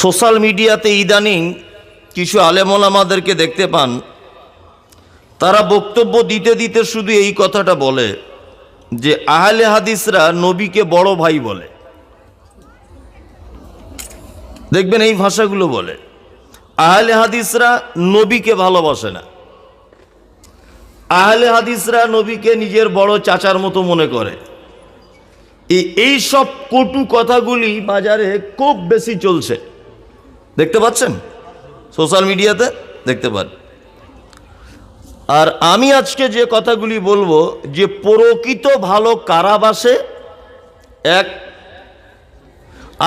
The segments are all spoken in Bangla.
সোশ্যাল মিডিয়াতে ইদানিং কিছু আলেমল আমাদেরকে দেখতে পান। তারা বক্তব্য দিতে দিতে শুধু এই কথাটা বলে যে, আহলে হাদিসরা নবীকে বড় ভাই বলে। দেখবেন এই ভাষাগুলো বলে। আহলে হাদিসরা নবীকে ভালোবাসে না। আহলে হাদিসরা নবীকে নিজের বড় চাচার মতো মনে করে। এই সব কটু কথাগুলি বাজারে খুব বেশি চলছে। দেখতে পাচ্ছেন? সোশ্যাল মিডিয়াতে দেখতে পান। আর আমি আজকে যে কথাগুলি বলব, যে প্রকৃত ভালো কারাবাসে এক,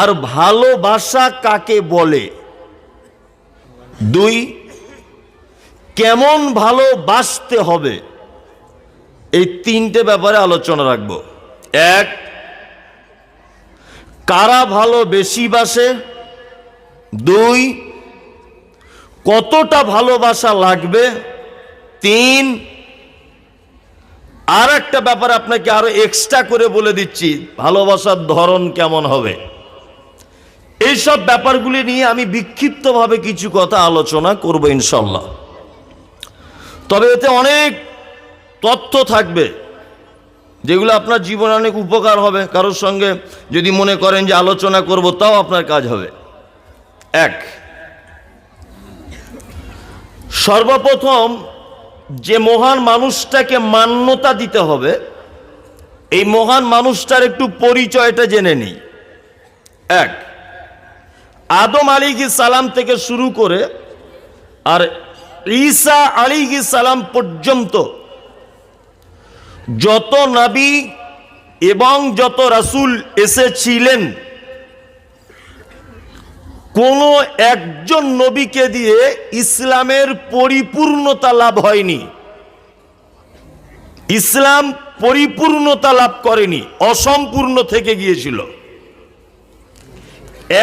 আর ভালোবাসা কাকে বলে? দুই, কেমন ভালোবাসতে হবে? এই তিনটে ব্যাপারে আলোচনা রাখব। এক, কারা ভালো বেশি বাসে? দুই, কতটা ভালোবাসা লাগবে? তিন আর একটা ব্যাপার আপনাকে আরও এক্সট্রা করে বলে দিচ্ছি, ভালোবাসার ধরন কেমন হবে? এইসব ব্যাপারগুলি নিয়ে আমি বিক্ষিপ্তভাবে কিছু কথা আলোচনা করব ইনশাল্লাহ তবে এতে অনেক তথ্য থাকবে, যেগুলো আপনার জীবনে অনেক উপকার হবে। কারোর সঙ্গে যদি মনে করেন যে আলোচনা করব, তাও আপনার কাজ হবে। এক। সর্বপ্রথম যে মহান মানুষটাকে মান্যতা দিতে হবে, এই মহান মানুষটার একটু পরিচয়টা জেনে নিই। এক, আদম আলী সালাম থেকে শুরু করে আর ঈসা আলী সালাম পর্যন্ত যত নবী এবং যত রাসূল এসেছিলেন কোনো একজন নবীকে দিয়ে ইসলামের পরিপূর্ণতা লাভ হয়নি। ইসলাম পরিপূর্ণতা লাভ করেনি, অসম্পূর্ণ থেকে গিয়েছিল।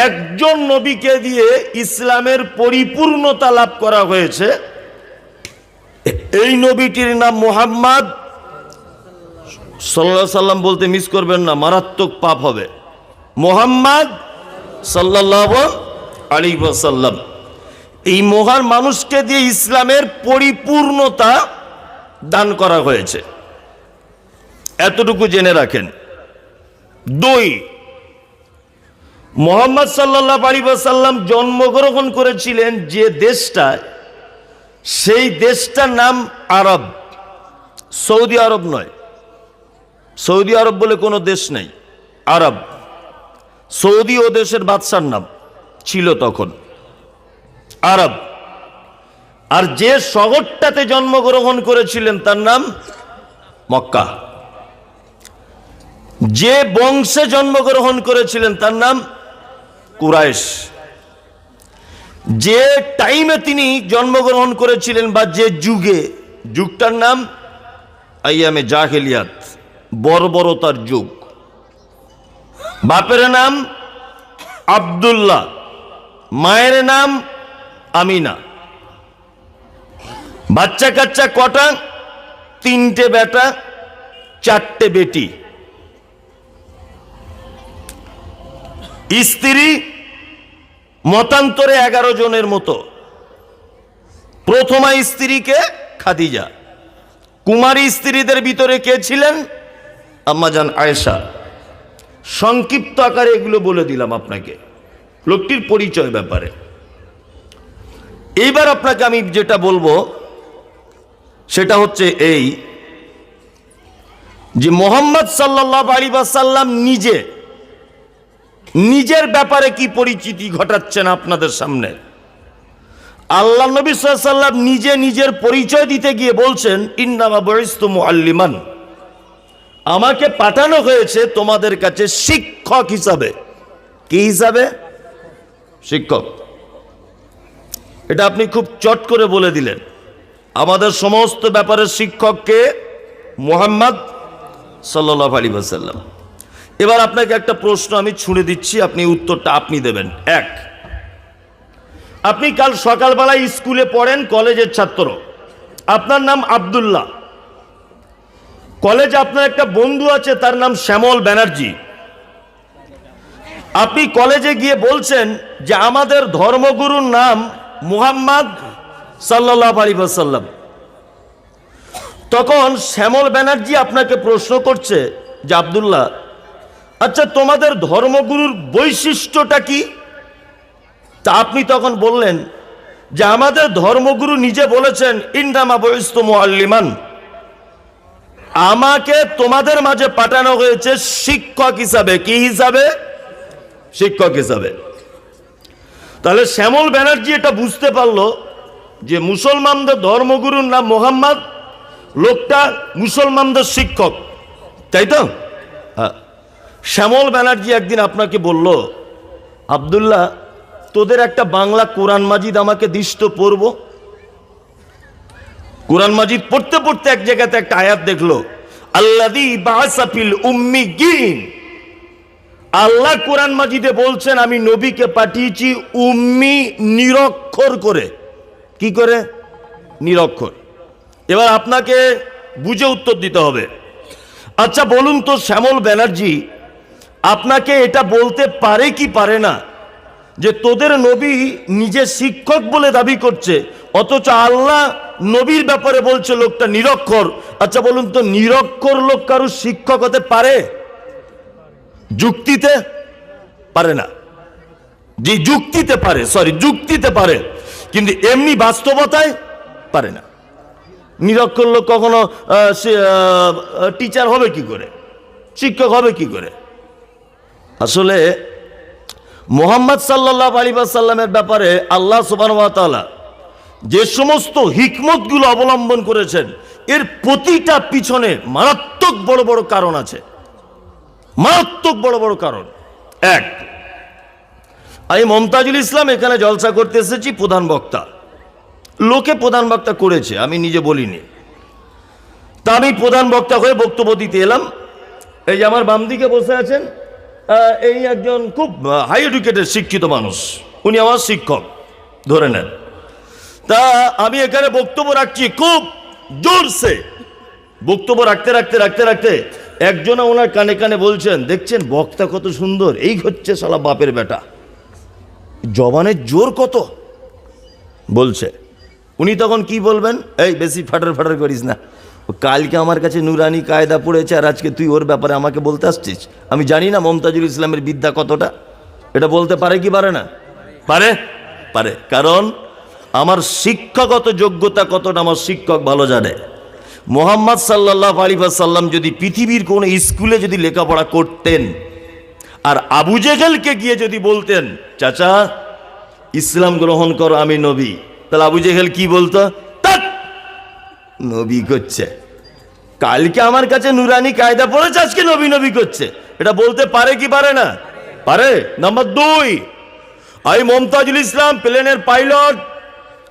একজন নবীকে দিয়ে ইসলামের পরিপূর্ণতা লাভ করা হয়েছে। এই নবীটির নাম মোহাম্মদ। সাল্লাহ সাল্লাম বলতে মিস করবেন না, মারাত্মক পাপ হবে। মোহাম্মদ সাল্লাহ আলী সাল্লাম এই মহান মানুষকে দিয়ে ইসলামের পরিপূর্ণতা দান করা হয়েছে। এতটুকু জেনে রাখেন। দুই, মোহাম্মদ সাল্লাহ আলী জন্মগ্রহণ করেছিলেন যে দেশটায়, সেই দেশটার নাম আরব। সৌদি আরব নয়। সৌদি আরব বলে কোনো দেশ নেই। আরব। সৌদি ও দেশের বাদশার নাম। ছিল তখন। আরব। আর যে শহরটাতে জন্মগ্রহণ করেছিলেন তার নাম মক্কা। যে বংশে জন্মগ্রহণ করেছিলেন তার নাম কুরাইশ। যে টাইমে তিনি জন্মগ্রহণ করেছিলেন বা যে যুগে, যুগটার নাম আইয়ামে জাহেলিয়াত, বর্বরতার যুগ। বাপের নাম আবদুল্লাহ। মায়ের নাম আমিনা। বাচ্চা কাচ্চা কটা? তিনটে বেটা, চারটে বেটি। স্ত্রী মতান্তরে এগারো জনের মতো। প্রথমা স্ত্রীকে খাদিজা। কুমারী স্ত্রীদের ভিতরে কে ছিলেন? আম্মাজান আয়েশা। সংক্ষিপ্ত আকারে এগুলো বলে দিলাম আপনাকে। লোকটির পরিচয় ব্যাপারে। এইবার আপনাকে আমি যেটা বলব, সেটা হচ্ছে এই যে মোহাম্মদ সাল্লাহ আলী সাল্লাম নিজে, নিজের ব্যাপারে কি পরিচিতি ঘটাচ্ছেন আপনাদের সামনে? আল্লাহ নবী সাল্লাম নিজে নিজের পরিচয় দিতে গিয়ে বলছেন, ইন্নামা বরিস্তু মুআল্লিমান। আমাকে পাঠানো হয়েছে তোমাদের কাছে শিক্ষক হিসাবে। কি হিসাবে? শিক্ষক। এটা আপনি খুব চট করে বলে দিলেন। আমাদের সমস্ত ব্যাপারে শিক্ষককে মোহাম্মদ সাল্লাহ আলী সাল্লাম এবার আপনাকে একটা প্রশ্ন আমি ছুঁড়ে দিচ্ছি, আপনি উত্তরটা আপনি দেবেন। এক, আপনি কাল সকালবেলায় স্কুলে পড়েন কলেজের ছাত্র। আপনার নাম আবদুল্লাহ। কলেজে আপনার একটা বন্ধু আছে, তার নাম শ্যামল ব্যানার্জি। আপনি কলেজে গিয়ে বলছেন যে আমাদের ধর্মগুরুর নাম মুহাম্মদ সাল্লাহ আলী তখন শ্যামল ব্যানার্জি আপনাকে প্রশ্ন করছে যে আবদুল্লাহ আচ্ছা তোমাদের ধর্মগুরুর বৈশিষ্ট্যটা কি? তা আপনি তখন বললেন যে আমাদের ধর্মগুরু নিজে বলেছেন ইন্দামা বয়স্তম আল্লিমান আমাকে তোমাদের মাঝে পাঠানো হয়েছে শিক্ষক হিসাবে। কি হিসাবে? শিক্ষক হিসাবে। তাহলে শ্যামল ব্যানার্জি এটা বুঝতে পারল যে মুসলমানদের ধর্মগুরুর নাম মোহাম্মদ, লোকটা মুসলমানদের শিক্ষক। তাই তো? হ্যাঁ। শ্যামল ব্যানার্জি একদিন আপনাকে বলল, আবদুল্লাহ, তোদের একটা বাংলা কোরআন মাজিদ আমাকে দিষ্ট পড়ব। কোরআন মাজিদ পড়তে পড়তে এক জায়গাতে একটা আয়াত দেখল আল্লাদি বাসাফিল উম্মি গিন আল্লাহ কোরআন মাজিদে বলছেন, আমি নবীকে পাঠিয়েছি উম্মি নিরক্ষর করে। কি করে? নিরক্ষর। এবার আপনাকে বুঝে উত্তর দিতে হবে। আচ্ছা বলুন তো, শ্যামল ব্যানার্জি, আপনাকে এটা বলতে পারে কি পারে না? যে তোদের নবী নিজে শিক্ষক বলে দাবি করছে, অথচ আল্লাহ নবীর ব্যাপারে বলছে লোকটা নিরক্ষর। আচ্ছা বলুন তো, নিরক্ষর লোক কারও শিক্ষক হতে পারে? যুক্তিতে পারে না। যে যুক্তিতে পারে সরি যুক্তিতে পারে, কিন্তু এমনি বাস্তবতায় পারে না। নিরক্ষর লোক কখনো টিচার হবে কি করে? শিক্ষক হবে কি করে? আসলে মোহাম্মদ সাল্লাহ আলী সাল্লামের ব্যাপারে আল্লাহ সুবান যে সমস্ত হিকমতগুলো অবলম্বন করেছেন, এর প্রতিটা পিছনে মারাত্মক বড় বড় কারণ আছে। মারাত্মক বড় বড় কারণ। এক, আমি মমতাজুল ইসলাম এখানে জলসা করতে এসেছি প্রধান বক্তা। লোকে প্রধান বক্তা করেছে, আমি নিজে বলিনি। তা আমি প্রধান বক্তা হয়ে বক্তব্য দিতে এলাম। এই যে আমার বাম দিকে বসে আছেন এই একজন খুব হাই এডুকেটেড শিক্ষিত মানুষ। উনি আমার শিক্ষক, ধরে নেন। তা আমি এখানে বক্তব্য রাখছি খুব জোরসে। বক্তব্য রাখতে রাখতে রাখতে রাখতে একজনা ওনার কানে কানে বলছেন, দেখছেন বক্তা কত সুন্দর, এই হচ্ছে সালা বাপের বেটা। জবানের জোর কত? বলছে। উনি তখন কি বলবেন? এই বেশি ফাটার ফাটার করিস না। কালকে আমার কাছে নুরানি কায়দা পড়েছে আর আজকে তুই ওর ব্যাপারে আমাকে বলতে আসছিস। আমি জানি না মমতাজুল ইসলামের বিদ্যা কতটা। এটা বলতে পারে কি পারে না? পারে? পারে। কারণ আমার শিক্ষাগত যোগ্যতা কতটা আমার শিক্ষক ভালো জানে। মোহাম্মদ সাল্লাহ আলী সাল্লাম যদি পৃথিবীর কোনো স্কুলে যদি লেখাপড়া করতেন, আর আবু জেহেলকে গিয়ে যদি বলতেন, চাচা, ইসলাম গ্রহণ করো আমি নবী। তাহলে আবু জেহেল কি বলতো? নবী করছে। কালকে আমার কাছে নুরানি কায়দা পড়েছে, আজকে নবী নবী করছে। এটা বলতে পারে কি পারে না? পারে? নাম্বার দুই আমি মমতাজুল ইসলাম প্লেনের পাইলট,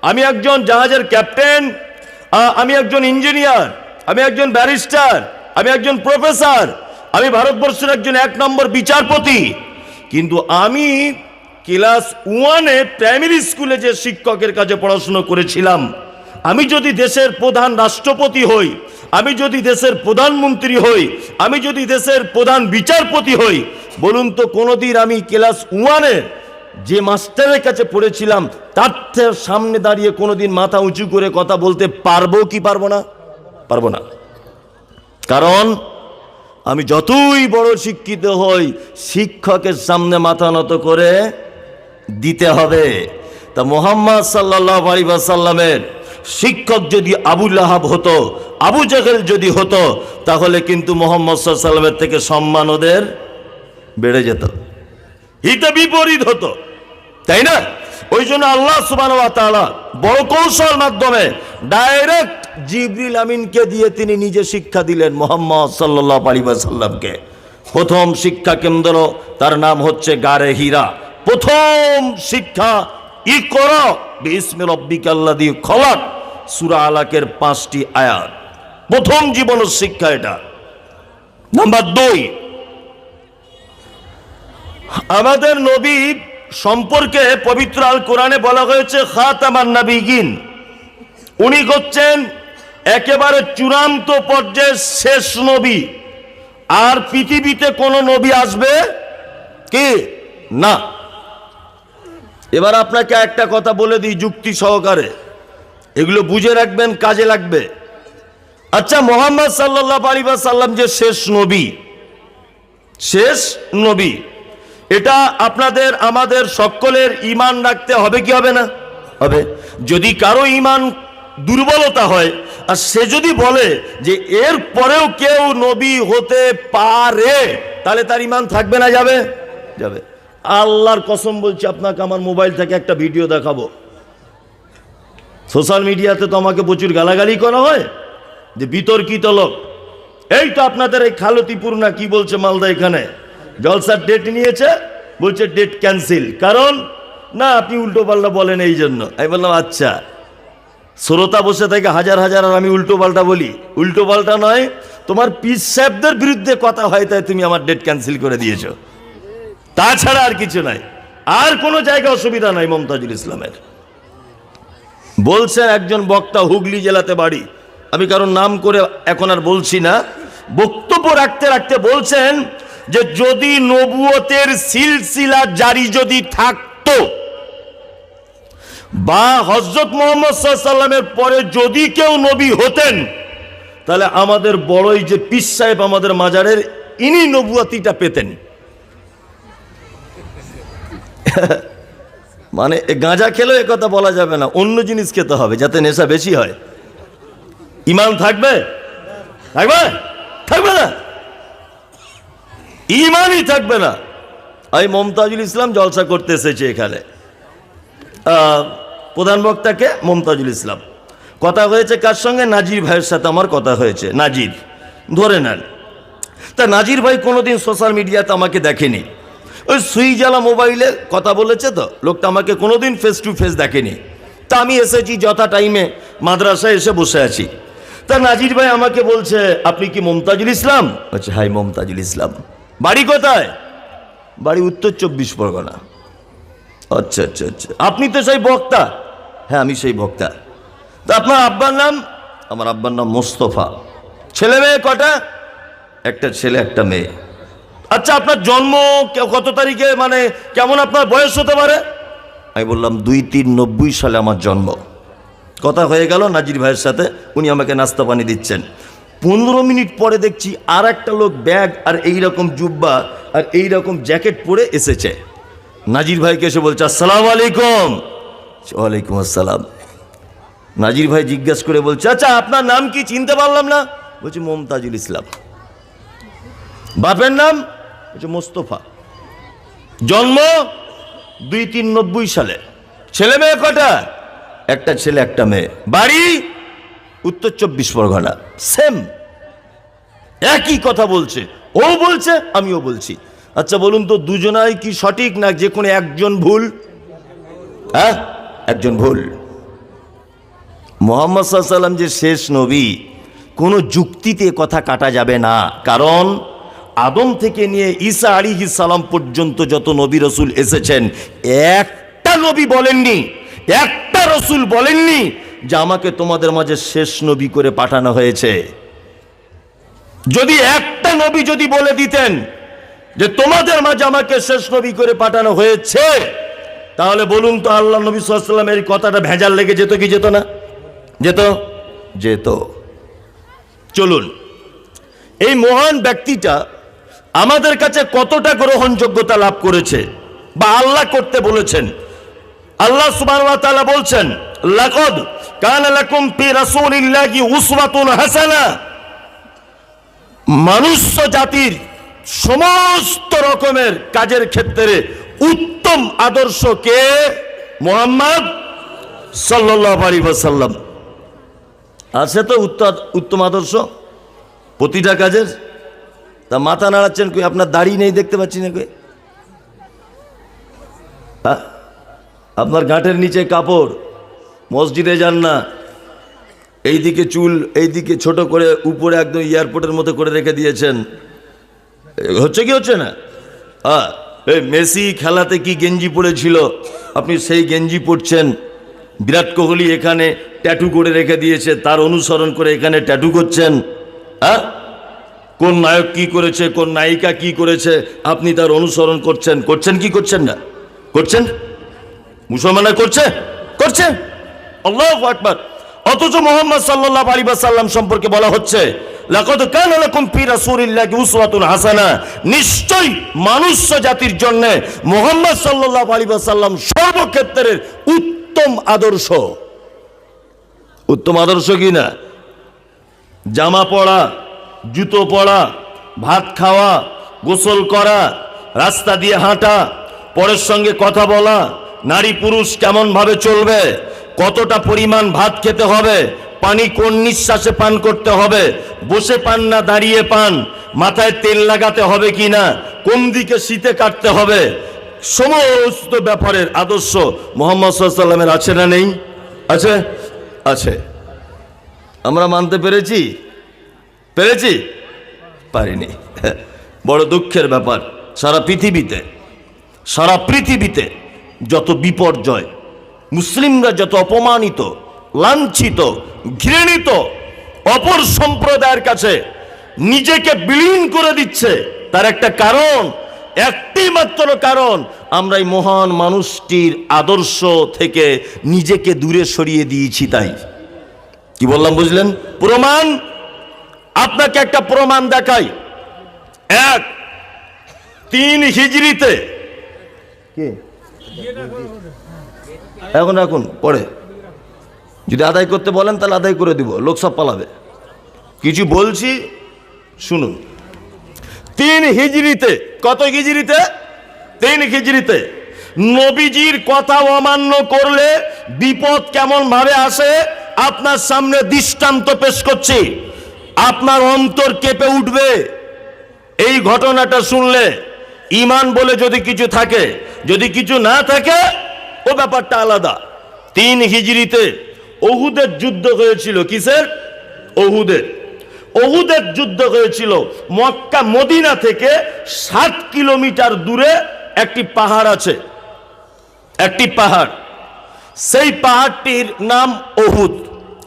আমি একজন জাহাজের ক্যাপ্টেন। আমি একজন ইঞ্জিনিয়ার, আমি একজন ব্যারিস্টার, আমি একজন প্রফেসর, আমি ভারতবর্ষের একজন এক নম্বর বিচারপতি। কিন্তু আমি ক্লাস ওয়ানে প্রাইমারি স্কুলে যে শিক্ষকের কাছে পড়াশুনো করেছিলাম, আমি যদি দেশের প্রধান রাষ্ট্রপতি হই, আমি যদি দেশের প্রধানমন্ত্রী হই, আমি যদি দেশের প্রধান বিচারপতি হই, বলুন তো কোনোদিন আমি ক্লাস ওয়ানে যে মাস্টারের কাছে পড়েছিলাম, তার সামনে দাঁড়িয়ে কোনোদিন মাথা উঁচু করে কথা বলতে পারব কি পারব না? পারব না। কারণ আমি যতই বড় শিক্ষিত হই, শিক্ষকের সামনে মাথা নত করে দিতে হবে। তা মোহাম্মদ সাল্লাহ আলী সাল্লামের শিক্ষক যদি আবুল আহাব হতো, আবু জাহেল যদি হতো, তাহলে কিন্তু মোহাম্মদ সাল্লামের থেকে সম্মান ওদের বেড়ে যেত। হিতে বিপরীত হতো। তাই না? ওই জন্য আল্লাহ সুবান বড় কৌশল মাধ্যমে ডাইরেক্ট জিবরিল আমিনকে দিয়ে তিনি নিজে শিক্ষা দিলেন মোহাম্মদ সাল্লাহ আলী সাল্লামকে প্রথম শিক্ষা কেন্দ্র তার নাম হচ্ছে গারে হীরা। প্রথম শিক্ষা ই কর, বিসমি রব্বিকাল্লাদি খলাক, সুরা আলাকের পাঁচটি আয়াত। প্রথম জীবনের শিক্ষা এটা। নাম্বার দুই, আমাদের নবী সম্পর্কে পবিত্র আল কোরআনে বলা হয়েছে, খাতামান নাবিগিন উনি করছেন একেবারে চূড়ান্ত পর্যায়ের শেষ নবী। আর পৃথিবীতে কোন নবী আসবে কি? না। এবার আপনাকে একটা কথা বলে দিই যুক্তি সহকারে। এগুলো বুঝে রাখবেন, কাজে লাগবে। আচ্ছা মোহাম্মদ সাল্লাহ আলী সাল্লাম যে শেষ নবী শেষ নবী এটা আপনাদের, আমাদের সকলের ইমান রাখতে হবে কি হবে না? হবে। যদি কারও ইমান দুর্বলতা হয়, আর সে যদি বলে যে এর পরেও কেউ নবী হতে পারে, তাহলে তার ইমান থাকবে না, যাবে? যাবে। আল্লাহর কসম বলছি, আপনাকে আমার মোবাইল থেকে একটা ভিডিও দেখাবো। সোশ্যাল মিডিয়াতে তো আমাকে প্রচুর গালাগালি করা হয়, যে বিতর্কিত লোক। এই তো আপনাদের এই খালতিপুর না কি বলছে মালদা এখানে? জলসার ডেট নিয়েছে, বলছে ডেট ক্যান্সেল কারণ, না, আপনি উল্টো পাল্টা বলেন এই জন্য। আমি বললাম আচ্ছা। শ্রোতা বসে থেকে হাজার হাজার আর আমি উল্টো পাল্টা বলি। উল্টো পাল্টা নয়, তোমার পিস সাহেবদের বিরুদ্ধে কথা হয়, তাই তুমি আমার ডেট ক্যান্সেল করে দিয়েছ। তাছাড়া আর কিছু নাই। আর কোনো জায়গায় অসুবিধা নাই মমতাজুল ইসলামের। বলছে একজন বক্তা হুগলি জেলাতে বাড়ি। আমি কারণ নাম করে এখন আর বলছি না। বক্তব্য রাখতে রাখতে বলছেন যে যদি নবুয়তের সিলসিলা জারি যদি থাকতো, বা হজরত মোহাম্মদ সাল্লামের পরে যদি কেউ নবী হতেন, তাহলে আমাদের বড়ই যে পিস সাহেব আমাদের মাজারের, ইনি নবুয়াতিটা পেতেন। মানে গাঁজা খেলেও কথা বলা যাবে না, অন্য জিনিস খেতে হবে যাতে নেশা বেশি হয়। ইমান থাকবে? থাকবে? থাকবে না? ইমানই থাকবে না। আমি মমতাজুল ইসলাম জলসা করতে এসেছি এখানে। প্রধান বক্তাকে মমতাজুল ইসলাম। কথা হয়েছে কার সঙ্গে? নাজির ভাইয়ের সাথে আমার কথা হয়েছে। নাজির, ধরে নেন। তা নাজির ভাই কোনোদিন সোশ্যাল মিডিয়াতে আমাকে দেখেনি। ওই সুইজালা মোবাইলে কথা বলেছে তো, লোকটা আমাকে কোনোদিন ফেস টু ফেস দেখেনি। তা আমি এসেছি যথা টাইমে মাদ্রাসায় এসে বসে আছি। তা নাজির ভাই আমাকে বলছে, আপনি কি মমতাজুল ইসলাম? আচ্ছা হাই মমতাজুল ইসলাম। বাড়ি কোথায়? বাড়ি উত্তর চব্বিশ পরগনা। আচ্ছা আচ্ছা আচ্ছা। আপনি তো সেই বক্তা। হ্যাঁ আমি সেই বক্তা। তা আপনার আব্বার নাম? আমার আব্বার নাম মোস্তফা। ছেলে মেয়ে কটা? একটা ছেলে, একটা মেয়ে। আচ্ছা আপনার জন্ম কত তারিখে? মানে কেমন আপনার বয়স হতে পারে? আমি বললাম দুই তিন নব্বই সালে আমার জন্ম। কথা হয়ে গেল নাজির ভাইয়ের সাথে। উনি আমাকে নাস্তা পানি দিচ্ছেন। পনেরো মিনিট পরে দেখছি আর একটা লোক ব্যাগ আর এই রকম জুব্বা আর এই রকম জ্যাকেট পরে এসেছে। নাজির ভাইকে এসে বলছে, আসসালাম আলাইকুম। ওয়ালাইকুম আসসালাম। নাজির ভাই জিজ্ঞাসা করে বলছে আচ্ছা আপনার নাম কি? চিনতে পারলাম না। বলছি, মমতাজুল ইসলাম। বাপের নাম? বলছে, মোস্তফা। জন্ম দুই তিন নব্বই সালে। ছেলে মেয়ে কটা? একটা ছেলে, একটা মেয়ে। বাড়ি? উত্তর চব্বিশ পরগনা। সেম একই কথা বলছে। ও বলছে, আমিও বলছি। আচ্ছা বলুন তো, দুজনাই কি সঠিক না যে কোনো একজন ভুল? হ্যাঁ? একজন ভুল। মোহাম্মদ সাল্লাম যে শেষ নবী, কোনো যুক্তিতে কথা কাটা যাবে না। কারণ, আদম থেকে নিয়ে ঈসা আলী সালাম পর্যন্ত যত নবী রসুল এসেছেন, একটা নবী বলেননি, একটা রসুল বলেননি যে আমাকে তোমাদের মাঝে শেষ নবী করে পাঠানো হয়েছে। যদি একটা নবী যদি বলে দিতেন যে তোমাদের মাঝে আমাকে শেষ নবী করে পাঠানো হয়েছে, তাহলে বলুন তো আল্লাহ নবী সাল্লামের কথাটা ভেজাল লেগে যেত কি যেত না? যেত? যেত। চলুন, এই মহান ব্যক্তিটা আমাদের কাছে কতটা গ্রহণযোগ্যতা লাভ করেছে বা আল্লাহ করতে বলেছেন। আল্লাহ ওয়া বলছেন, লাকাদ মনুষ্য জাতির সমস্ত রকমের কাজের ক্ষেত্রে উত্তম আদর্শ কে? মোহাম্মদ ওয়াসাল্লাম। আছে তো উত্তম উত্তম আদর্শ, প্রতিটা কাজের। তা মাথা নাড়াচ্ছেন কই, আপনার দাড়ি নেই দেখতে পাচ্ছি না কই? হ্যাঁ? আপনার গাঁটের নিচে কাপড় মসজিদে যান না। এইদিকে চুল, এইদিকে ছোট করে উপরে একদম এয়ারপোর্টের মতো করে রেখে দিয়েছেন। হচ্ছে কি হচ্ছে না? হ্যাঁ এই মেসি খেলাতে কি গেঞ্জি পরেছিল? আপনি সেই গেঞ্জি পরছেন। বিরাট কোহলি এখানে ট্যাটু করে রেখে দিয়েছে, তার অনুসরণ করে এখানে ট্যাটু করছেন। হ্যাঁ? কোন নায়ক কি করেছে, কোন নায়িকা কি করেছে, আপনি তার অনুসরণ করছেন। করছেন কি করছেন না? করছেন? মুসলমানরা করছে? করছে? আল্লাহ আকবার। অথচ মোহাম্মদ সাল্লাহ আলী সাল্লাম সম্পর্কে বলা হচ্ছে নিশ্চয়ই মানুষ্য জাতির জন্য মোহাম্মদ সাল্লাল্লাহু আলাইহি ওয়াসাল্লাম সর্বক্ষেত্রের উত্তম আদর্শ। উত্তম আদর্শ কি না? জামা পরা জুতো পরা ভাত খাওয়া, গোসল করা, রাস্তা দিয়ে হাঁটা, পরের সঙ্গে কথা বলা নারী পুরুষ কেমন ভাবে চলবে কতটা পরিমাণ ভাত খেতে হবে? পানি কোন নিঃশ্বাসে পান করতে হবে? বসে পান না, দাঁড়িয়ে পান। মাথায় তেল লাগাতে হবে কি না? কোন দিকে শীতে কাটতে হবে? সমস্ত ব্যাপারের আদর্শ মোহাম্মদ সাল্লামের আছে না নেই? আছে? আছে। আমরা মানতে পেরেছি? পেরেছি? পারিনি। বড় দুঃখের ব্যাপার। সারা পৃথিবীতে সারা পৃথিবীতে যত বিপর্যয় মুসলিমরা যত অপমানিত লাঞ্ছিত ঘৃণিত অপর সম্প্রদায়ের কাছে নিজেকে বিলীন করে দিচ্ছে তার একটা কারণ একটি মাত্র কারণ আমরা এই মহান মানুষটির আদর্শ থেকে নিজেকে দূরে সরিয়ে দিয়েছি তাই। কি বললাম বুঝলেন? প্রমাণ আপনাকে একটা প্রমাণ দেখাই। এক তিন হিজড়িতে এখন এখন পরে। যদি আদায় করতে বলেন, তাহলে আদায় করে দিব, লোক সব পালাবে। কিছু বলছি, শুনুন। তিন হিজড়িতে, কত হিজড়িতে? তিন হিজড়িতে। নবীজির কথা অমান্য করলে বিপদ কেমন ভাবে আসে? আপনার সামনে দৃষ্টান্ত পেশ করছি। আপনার অন্তর কেঁপে উঠবে। এই ঘটনাটা শুনলে ইমান বলে যদি কিছু থাকে, যদি কিছু না থাকে ও ব্যাপারটা আলাদা। তিন হিজড়িতে অহুদের যুদ্ধ হয়েছিল কিসের? অহুদের অহুদের যুদ্ধ হয়েছিল মক্কা মদিনা থেকে সাত কিলোমিটার দূরে একটি পাহাড় আছে। একটি পাহাড়। সেই পাহাড়টির নাম অহুদ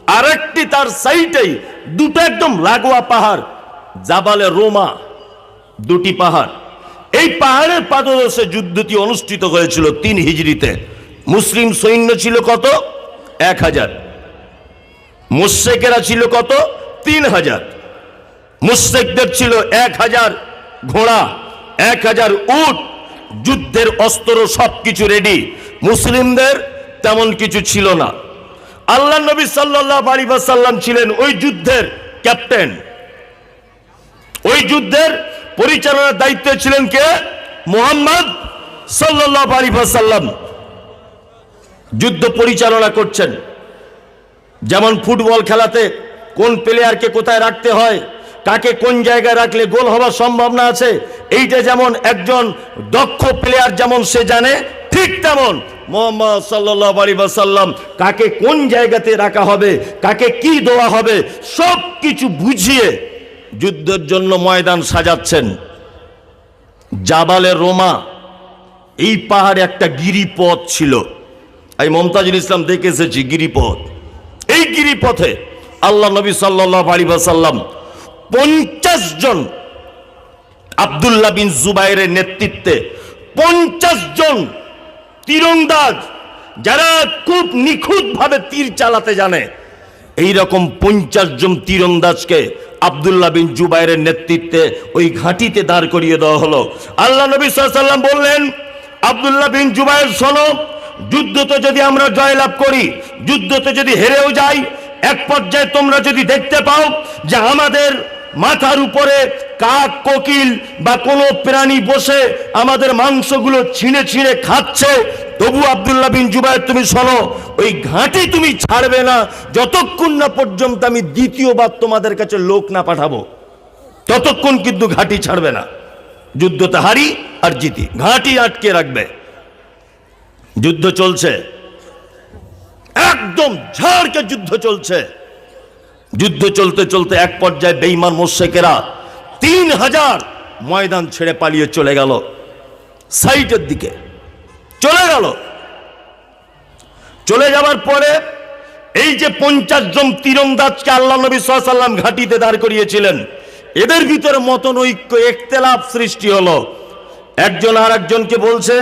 আরেকটি তার সাইটেই দুটো একদম লাগোয়া পাহাড়, জাবালে রোমা, দুটি পাহাড়। এই পাহাড়ের পাদদেশে যুদ্ধটি অনুষ্ঠিত হয়েছিল তিন হিজড়িতে। মুসলিম সৈন্য ছিল কত? এক হাজার। মুশেকেরা ছিল কত? তিন হাজার। মুশেকদের ছিল এক হাজার ঘোড়া, এক হাজার উট। যুদ্ধের অস্ত্র সব কিছু রেডি মুসলিমদের তেমন কিছু ছিল না। আল্লাহ নবী সাল্লাহ আলী ছিলেন ওই যুদ্ধের ক্যাপ্টেন ওই যুদ্ধের পরিচালনার দায়িত্বে ছিলেন কে? মোহাম্মদ সাল্লাহ আলী যুদ্ধ পরিচালনা করছেন। যেমন ফুটবল খেলাতে কোন প্লেয়ারকে কোথায় রাখতে হয়, কাকে কোন জায়গায় রাখলে গোল হওয়ার সম্ভাবনা আছে, এইটা যেমন একজন দক্ষ প্লেয়ার যেমন সে জানে, ঠিক তেমন মোহাম্মদ সাল্লাহ আলী সাল্লাম কাকে কোন জায়গাতে রাখা হবে, কাকে কি দেওয়া হবে সব কিছু বুঝিয়ে যুদ্ধের জন্য ময়দান সাজাচ্ছেন। জাবালে রোমা, এই পাহাড়ে একটা গিরিপথ ছিল। এই মমতাজুল ইসলাম দেখে এসেছি গিরিপথ। এই গিরিপথে আল্লাহ নবী সাল্লাহ আলী সাল্লাম পঞ্চাশ জন আবদুল্লাহ বিন জুবাইরের নেতৃত্বে পঞ্চাশ জন তীরন্দাজ যারা খুব নিখুঁতভাবে তীর চালাতে জানে এই রকম পঞ্চাশ জন তীরন্দাজকে আবদুল্লাহ বিন জুবাইরের নেতৃত্বে ওই ঘাঁটিতে দাঁড় করিয়ে দেওয়া হলো। আল্লাহ নবী সাল্লাম বললেন, আবদুল্লাহ বিন জুবাইর শোনো যুদ্ধতে যদি আমরা জয়লাভ করি, যুদ্ধতে যদি হেরেও যাই, এক পর্যায়ে তোমরা যদি দেখতে পাও যে আমাদের মাথার উপরে কাক, কোকিল বা কোনো প্রাণী বসে আমাদের মাংসগুলো ছিঁড়ে ছিঁড়ে খাচ্ছে, তবু আবদুল্লাহ বিন জুবাইর তুমি শোনো, ওই ঘাঁটি তুমি ছাড়বে না, যতক্ষণ না পর্যন্ত আমি দ্বিতীয়বার তোমাদের কাছে লোক না পাঠাবো, ততক্ষণ কিন্তু ঘাঁটি ছাড়বে না। যুদ্ধতে হারি আর জিতি, ঘাঁটি আটকে রাখবে। যুদ্ধ চলছে। একদম ঝাড়কে যুদ্ধ চলছে। যুদ্ধ চলতে চলতে এক পর্যায়ে বেইমান মোশেকেরা তিন হাজার ময়দান ছেড়ে পালিয়ে চলে গেল। সাইটের দিকে চলে গেল। চলে যাওয়ার পরে এই যে পঞ্চাশ জন তীরন্দাজকে আল্লাহ নবী সাল্লাম ঘাটিতে দাঁড় করিয়েছিলেন, এদের ভিতরে মতন ঐক্য একতেলাপ সৃষ্টি হলো। একজন আর একজনকে বলছে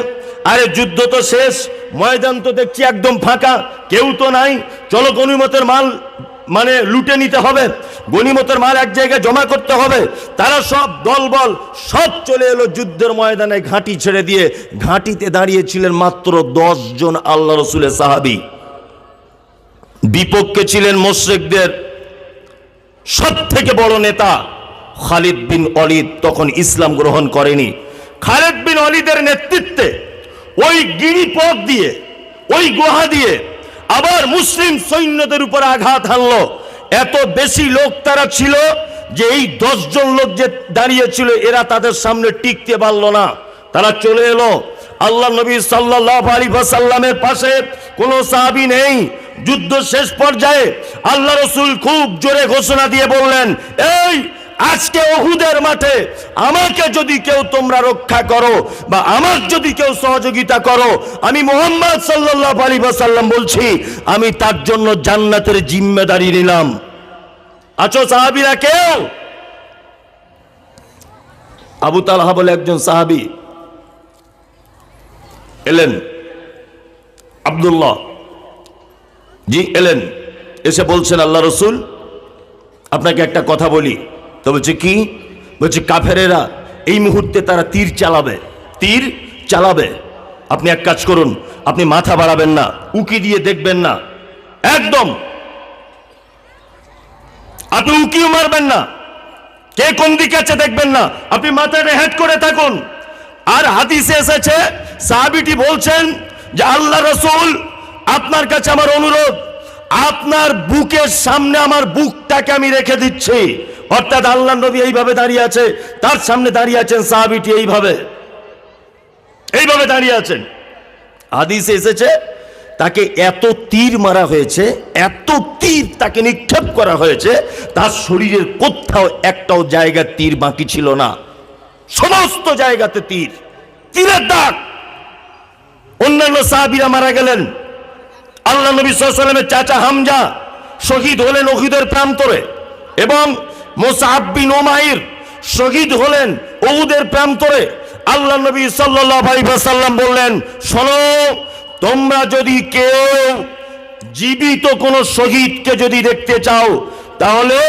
আরে যুদ্ধ তো শেষ, ময়দান তো দেখছি একদম ফাঁকা, কেউ তো নাই। চলো গণিমতের মাল মানে লুটে নিতে হবে। গণিমতের মাল এক জায়গায় জমা করতে হবে। তারা সব দলবল সব চলে এলো যুদ্ধের ময়দানে ঘাঁটি ছেড়ে দিয়ে। ঘাঁটিতে দাঁড়িয়েছিলেন মাত্র জন আল্লাহ রসুলের সাহাবি। বিপক্ষে ছিলেন মোশ্রেকদের সব থেকে বড় নেতা খালিদ বিন অলিদ, তখন ইসলাম গ্রহণ করেনি। খালিদ বিন অলিদের নেতৃত্বে ওই গিরিপথ দিয়ে, ওই গুহা দিয়ে আবার মুসলিম সৈন্যদের উপর আঘাত হানলো। এত বেশি লোক তারা ছিল যে এই দশজন লোক যে দাঁড়িয়েছিল এরা তাদের সামনে টিকতে পারল না। তারা চলে এলো। আল্লাহ নবী সাল্লাহ সাল্লামের পাশে কোনো সাহাবি নেই। যুদ্ধ শেষ পর্যায়ে আল্লাহ রসুল খুব জোরে ঘোষণা দিয়ে বললেন, এই আজকে ওহুদের মাঠে আমাকে যদি কেউ তোমরা রক্ষা করো বা আমার যদি কেউ সহযোগিতা করো, আমি মোহাম্মদ সাল্লাহ আলী সাল্লাম বলছি, আমি তার জন্য জান্নাতের জিম্মেদারি নিলাম। আছো সাহাবিরা কেউ? আবু তালহা বলে একজন সাহাবি, এলেন, আব্দুল্লাহ। জি, এলেন, এসে বলছেন, আল্লাহ রসুল, আপনাকে একটা কথা বলি। তো বলছে কি? বলছে, কাফেরেরা এই মুহূর্তে তারা তীর চালাবে। তীর চালাবে। আপনি এক কাজ করুন, আপনি মাথা বাড়াবেন না, উকি দিয়ে দেখবেন না। একদম। আপনি উকিও মারবেন না। কে কোন দিকে আছে দেখবেন না। আপনি মাথাটা হেড করে থাকুন। আর হাদিসে এসেছে, সাহাবিটি বলছেন যে, আল্লাহ রসুল আপনার কাছে আমার অনুরোধ। আপনার বুকের সামনে আমার বুকটাকে আমি রেখে দিচ্ছি। অর্থাৎ আল্লাহ নবী এইভাবে দাঁড়িয়ে আছে, তার সামনে দাঁড়িয়ে আছেন সাহাবিটি এইভাবে। এইভাবে দাঁড়িয়ে আছেন। হাদিসে এসেছে, তাকে এত তীর মারা হয়েছে, এত তীর তাকে নিক্ষেপ করা হয়েছে, তার শরীরের কোথাও একটাও জায়গা তীর বাকি ছিল না। সমস্ত জায়গাতে তীর। তীরের দাগ। অন্যান্য সাহাবিরা মারা গেলেন। আল্লাহ নবী সাল্লামের চাচা হামজা শহীদ হলেন ওহিদের প্রান্তরে এবং মোসাহাব্বিন ওমাইর শহীদ হলেন ওহুদের প্রান্তরে। আল্লাহ নবী সাল্লাহ সাল্লাম বললেন, শোনো, তোমরা যদি কেউ জীবিত কোনো শহীদকে যদি দেখতে চাও, তাহলে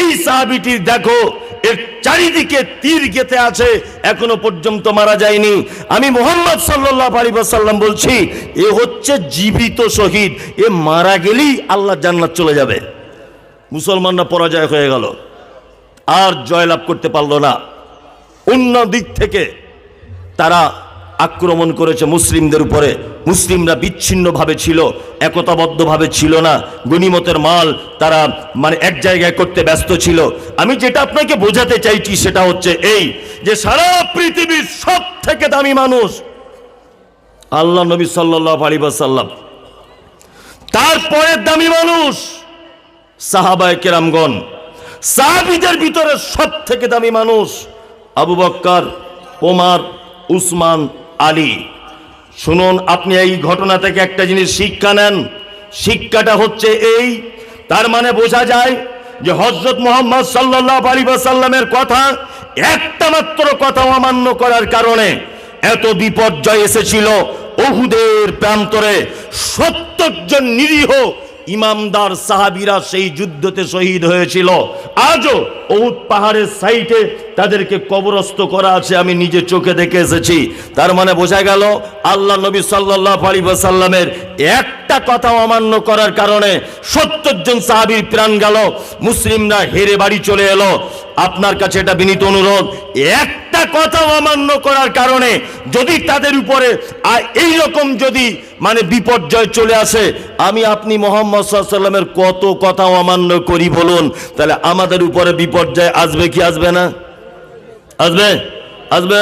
এই সাহাবিটির দেখো এর চারিদিকে তীর গেতে আছে, এখনও পর্যন্ত মারা যায়নি। আমি মোহাম্মদ সাল্লাহ আলী বলছি, এ হচ্ছে জীবিত শহীদ, এ মারা গেলেই আল্লাহ জান্নাত চলে যাবে। মুসলমানরা পরাজয় হয়ে গেল। আর জয়লাভ করতে পারল না। অন্য দিক থেকে তারা আক্রমণ করেছে মুসলিমদের উপরে। মুসলিমরা বিচ্ছিন্নভাবে ছিল, একতাবদ্ধভাবে ছিল না। গনিমতের মাল তারা মানে এক জায়গায় করতে ব্যস্ত ছিল। আমি যেটা আপনাকে বোঝাতে চাইছি সেটা হচ্ছে এই যে সারা পৃথিবীর সব থেকে দামি মানুষ আল্লাহ নবী সাল্লাহ আলী সাল্লাম তারপরে দামি মানুষ সাহাবায় কেরামগণ। সাহাবিদের ভিতরে সব থেকে দামি মানুষ আবু বক্কর, ওমার, উসমান আলী, শুনুন আপনি এই ঘটনা থেকে একটা জিনিস শিক্ষা নেন। শিক্ষাটা হচ্ছে এই, তার মানে বোঝা যায় যে হজরত মোহাম্মদ সাল্লাহ আলী সাল্লামের কথা একটা মাত্র কথা অমান্য করার কারণে এত বিপর্যয় এসেছিল। ওহুদের প্রান্তরে সত্তর জন নিরীহ ইমামদার সাহাবিরা সেই যুদ্ধতে শহীদ হয়েছিল। আজও ওহুদ পাহাড়ের সাইটে তাদেরকে কবরস্থ করা আছে, আমি নিজে চোখে দেখে এসেছি। তার মানে বোঝা গেল, আল্লাহ নবী সাল্লাহ আলী সাল্লামের একটা কথা অমান্য করার কারণে সত্তর জন সাহাবির প্রাণ গেল, মুসলিমরা হেরে বাড়ি চলে এলো। আপনার কাছে এটা বিনীত অনুরোধ একটা কথা অমান্য করার কারণে যদি তাদের উপরে এই রকম যদি মানে বিপর্যয় চলে আসে, আমি আপনি মোহাম্মদ সাল্লামের কত কথা অমান্য করি বলুন, তাহলে আমাদের উপরে বিপর্যয় আসবে কি আসবে না? আসবে? আসবে?